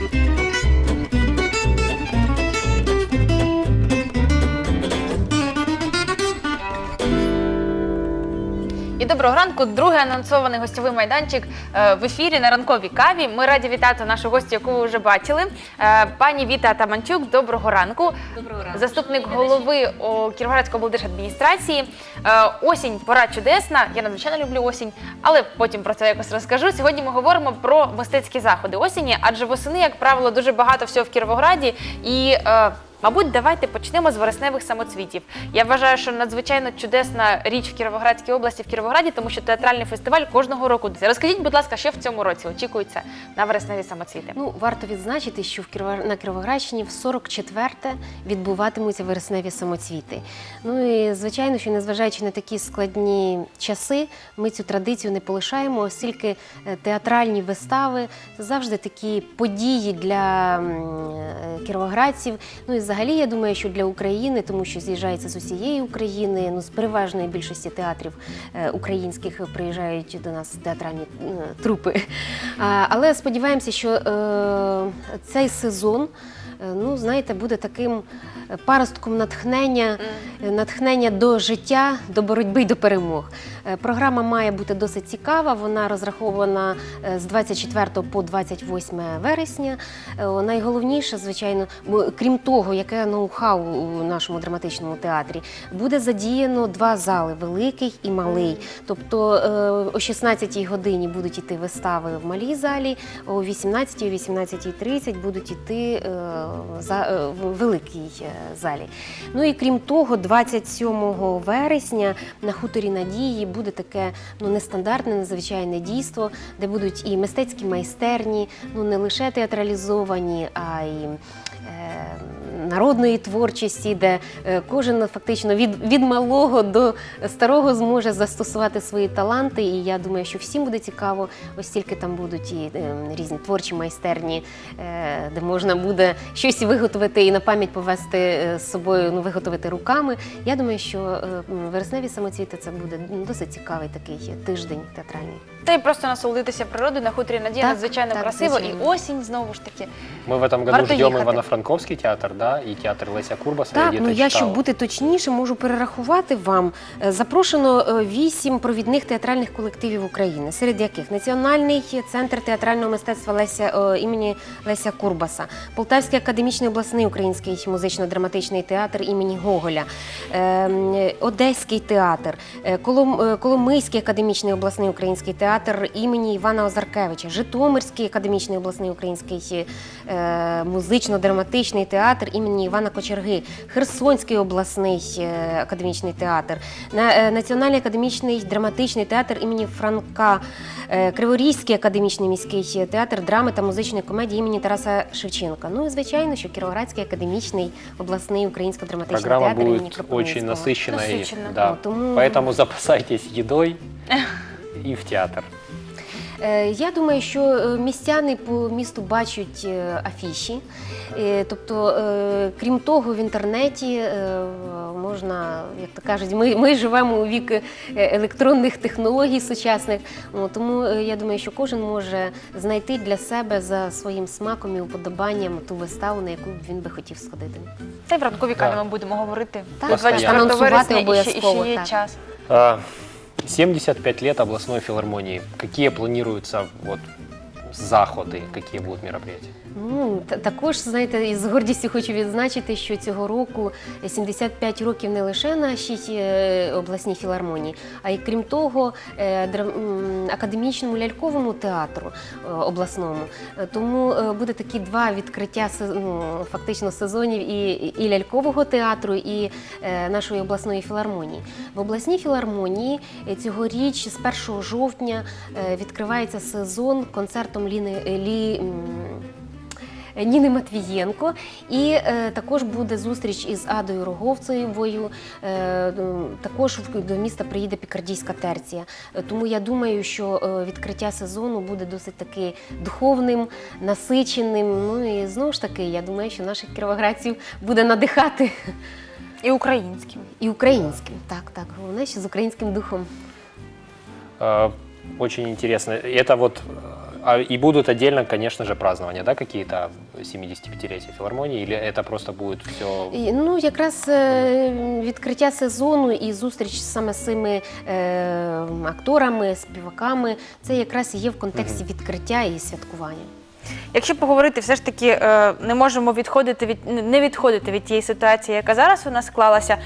І доброго ранку. Другий анонсований гостьовий майданчик е, в ефірі на ранковій каві. Ми раді вітати нашу гостю, яку ви вже бачили. Е, Пані Віта Атаманчук, доброго ранку. Доброго ранку. Заступник голови Кіровоградської облдержадміністрації. Е, Осінь, пора чудесна. Я надзвичайно люблю осінь, але потім про це якось розкажу. Сьогодні ми говоримо про мистецькі заходи осені, адже восени, як правило, дуже багато всього в Кіровограді і. Мабуть, давайте почнемо з вересневих самоцвітів. Я вважаю, що надзвичайно чудесна річ в Кіровоградській області, в Кіровограді, тому що театральний фестиваль кожного року. Розкажіть, будь ласка, що в цьому році очікується на вересневі самоцвіти? Ну, варто відзначити, що на Кіровоградщині в 44-те відбуватимуться вересневі самоцвіти. Ну і звичайно, що незважаючи на такі складні часи, ми цю традицію не полишаємо, оскільки е, театральні вистави це завжди такі події для е, кіровоградців. Ну і взагалі, я думаю, що для України, тому що з'їжджається з усієї України, ну з переважної більшості театрів е, українських приїжджають до нас театральні е, трупи. А, Але сподіваємося, що е, цей сезон, ну знаєте, буде таким е, паростком натхнення, е, натхнення до життя, до боротьби й до перемог. Е, Програма має бути досить цікава. Вона розрахована е, з 24 по 28 вересня. Е, Найголовніше, звичайно, крім того, яке ноу-хау у нашому драматичному театрі, буде задіяно два зали великий і малий. Тобто е, о 16-й годині будуть іти вистави в малій залі, о 18-й, о 18.30 будуть е, е, в великій е, залі. Ну і крім того, 27 вересня на хуторі Надії буде таке ну, нестандартне, незвичайне дійство, де будуть і мистецькі майстерні, ну не лише театралізовані, а й е, народної творчості, де е, кожен фактично від, від малого до старого зможе застосувати свої таланти. І я думаю, що всім буде цікаво, ось тільки там будуть і е, різні творчі майстерні, е, де можна буде щось виготовити і на пам'ять повести з собою, ну виготовити руками. Я думаю, що е, вересневі самоцвіти це буде досить цікавий такий тиждень театральний. Та й просто насолодитися природою на хуторі Надія надзвичайно так, красиво. звичайно. І осінь знову ж таки. Мы в этом году ждем. Ивано-Франковский театр, да, и театр Леся Курбаса. Так, я ну я щоб бути точніше, можу перерахувати вам. Е, Запрошено е, вісім провідних театральних колективів України, серед яких Національний центр театрального мистецтва Леся е, імені Леся Курбаса, Полтавський академічний обласний український музично-драматичний театр імені Гоголя, Одеський театр, Колом- Коломийський академічний обласний український театр імені Івана Озаркевича, Житомирський академічний обласний український музично-драматичний театр імені Івана Кочерги, Херсонський обласний е, академічний театр, на- е, Національний академічний драматичний театр імені Франка, е, Криворізький академічний міський театр драми та музичної комедії імені Тараса Шевченка. Ну і звичайно, що Кіровоградський академічний обласний українсько-драматичний Программа театр імені будет Кропивницького. очень насыщенной. Насыщенная. Да. Ну, тому- Поэтому запасайтесь едой и в театр. Е, Я думаю, що е, містяни по місту бачать е, афіші. Тобто, крім того, в інтернеті можна, як то кажуть, ми, ми живемо у вік електронних технологій сучасних. Тому я думаю, що кожен може знайти для себе за своїм смаком і уподобанням ту виставу, на яку він би хотів сходити. Та й в ранковій Да. каві ми будемо говорити. Так, До 24 анонсувати вересня і ще, і ще є так. час. А, 75 лет областной филармонии. Какие планируются вот заходы, какие будут мероприятия? Ну, також, знаєте, із гордістю хочу відзначити, що цього року 75 років не лише нашій е, обласній філармонії, а й крім того, е, академічному ляльковому театру е, обласному. Тому буде такі два відкриття ну, фактично сезонів і, і лялькового театру, і нашої обласної філармонії. В обласній філармонії цьогоріч з 1 жовтня відкривається сезон концертом Ліни Лі. м, Ніни Матвієнко. І е, також буде зустріч із Адою Роговцевою. Е, ну, також в- до міста приїде пікардійська терція. Е, Тому я думаю, що е, відкриття сезону буде досить таки духовним, насиченим. Ну і знову ж таки, я думаю, що наших кіровоградців буде надихати І українським. і українським. Так, так, головне ще з українським духом. Э, Очень интересно. Это вот э, а, и будут отдельно, конечно же, празднования, да, какие-то 75-летия филармонии, или это просто будет все... І, Ну, якраз е, відкриття сезону і зустріч саме з цими е, акторами, співаками, це якраз є в контексті відкриття і святкування. Якщо поговорити, все ж таки е, не можемо відходити від не відходити від тієї ситуації, яка зараз у нас склалася.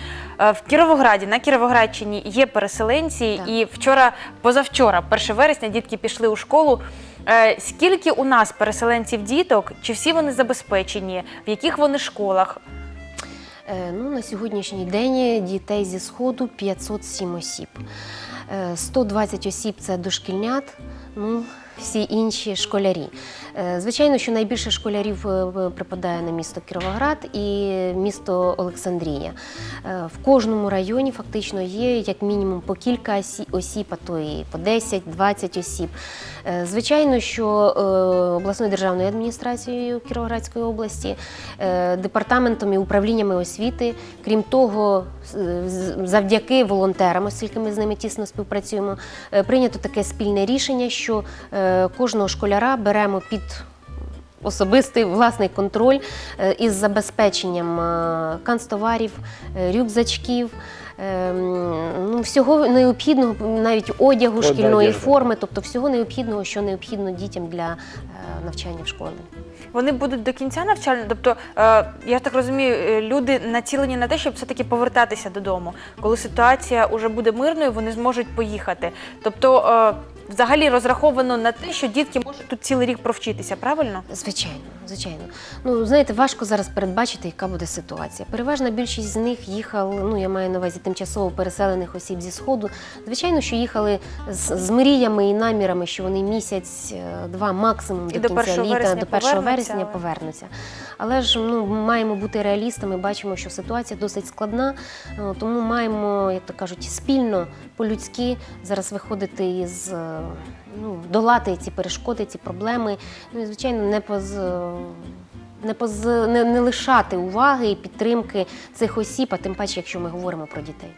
Е, В Кіровограді на Кіровоградщині є переселенці, Так. і вчора, позавчора, 1 вересня, дітки пішли у школу. Е, Скільки у нас переселенців діток? Чи всі вони забезпечені? В яких вони школах? Ну, на сьогоднішній день дітей зі Сходу 507 осіб. Е, 120 осіб це дошкільнят, ну, всі інші школярі. Е, Звичайно, що найбільше школярів е, припадає на місто Кіровоград і місто Олександрія. Е, В кожному районі фактично є як мінімум по кілька осіб, а то і по 10-20 осіб. Звичайно, що обласною державною адміністрацією Кіровоградської області, департаментом і управліннями освіти, крім того, завдяки волонтерам, оскільки ми з ними тісно співпрацюємо, прийнято таке спільне рішення, що кожного школяра беремо під особистий власний контроль е, із забезпеченням е, канцтоварів, е, рюкзачків. Ну, всього необхідного, навіть одягу, шкільної форми, тобто всього необхідного, що необхідно дітям для навчання в школі. Вони будуть до кінця навчального? Тобто, я так розумію, люди націлені на те, щоб все-таки повертатися додому. Коли ситуація вже буде мирною, вони зможуть поїхати. Тобто, взагалі розраховано на те, що дітки можуть тут цілий рік провчитися, правильно? Звичайно, звичайно. Ну знаєте, важко зараз передбачити, яка буде ситуація. Переважна більшість з них їхали. Ну я маю на увазі тимчасово переселених осіб зі сходу. Звичайно, що їхали з, з мріями і намірами, що вони місяць, е, максимум І до до кінця 1 літа, вересня до 1 повернуться, вересня але- повернуться. Але ж ну маємо бути реалістами. Бачимо, що ситуація досить складна, е, тому маємо, як то кажуть, спільно по-людськи зараз виходити із. е, Ну, долати ці перешкоди, ці проблеми. Ну і звичайно, не поз не, поз... не, не лишати уваги і підтримки цих осіб, а тим паче, якщо ми говоримо про дітей.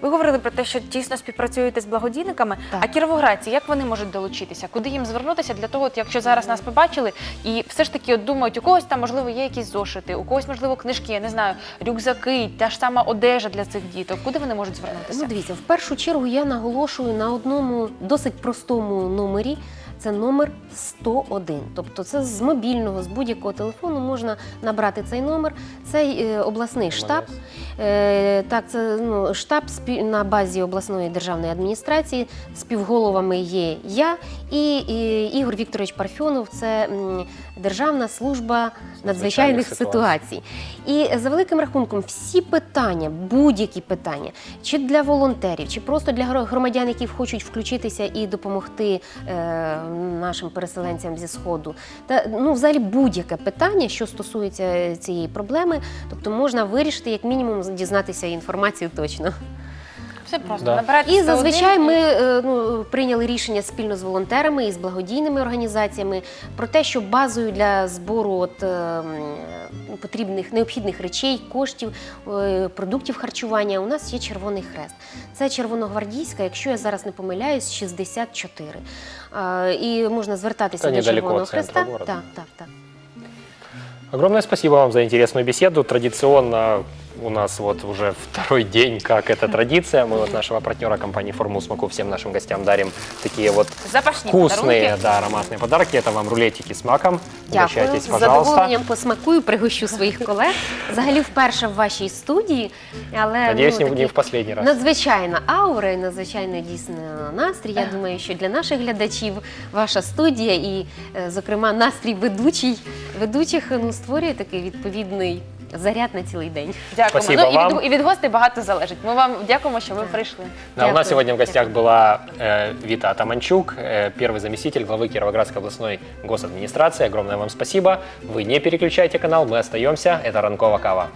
Ви говорили про те, що тісно співпрацюєте з благодійниками. Так. А кіровоградці, як вони можуть долучитися? Куди їм звернутися для того, от, якщо зараз нас побачили, і все ж таки от думають, у когось там можливо є якісь зошити, у когось можливо книжки, я не знаю, рюкзаки, та ж сама одежа для цих діток. Куди вони можуть звернутися? Ну, дивіться, в першу чергу я наголошую на одному досить простому номері. Це номер 101. Тобто це з мобільного, з будь-якого телефону можна набрати цей номер. Це е, обласний штаб. Е, так, це ну, штаб на базі обласної державної адміністрації. Співголовами є я і, і Ігор Вікторович Парфьонов. Це Державна служба надзвичайних ситуацій. ситуацій. І за великим рахунком, всі питання, будь-які питання, чи для волонтерів, чи просто для громадян, які хочуть включитися і допомогти е, нашим переселенцям зі сходу, та ну взагалі будь-яке питання, що стосується цієї проблеми, тобто можна вирішити як мінімум дізнатися інформацію точно. Все просто Да. І зазвичай ми е, ну, прийняли рішення спільно з волонтерами і з благодійними організаціями про те, що базою для збору от, е, м, потрібних необхідних речей, коштів, е, продуктів харчування у нас є Червоний Хрест. Це червоногвардійська, якщо я зараз не помиляюсь, 64. Е, І можна звертатися Це до недалеко Червоного від центру Хреста. города. Так, так, так. Огромное спасибо вам за интересную беседу. Традиционно у нас вот уже второй день, как эта традиция. Мы от нашего партнера компании «Формул Смаку» всем нашим гостям дарим такие вот запашні вкусные, подарунки. да, ароматные подарки. Это вам рулетики с маком. Дякую. Угощайтесь, З пожалуйста. задоволенням посмакую, пригощу своїх колег. Взагалі вперше в вашій студії, але Надеюсь, ну, не, не такі в последний раз. надзвичайна аура і надзвичайно дійсно настрій. Я думаю, що для наших глядачів ваша студія і, е, зокрема, настрій ведучий, ведучих ну, створює такий відповідний заряд на цілий день. Дякуємо. Спасибо ну, і, вам. від, і від гостей багато залежить. Ми вам дякуємо, що ви прийшли. Да, у нас Дякую. сегодня в гостях была э, Вита Атаманчук, э, первый заместитель главы Кировоградской областной госадминистрации. Огромное вам спасибо. Вы не переключайте канал, мы остаемся. Это Ранкова Кава.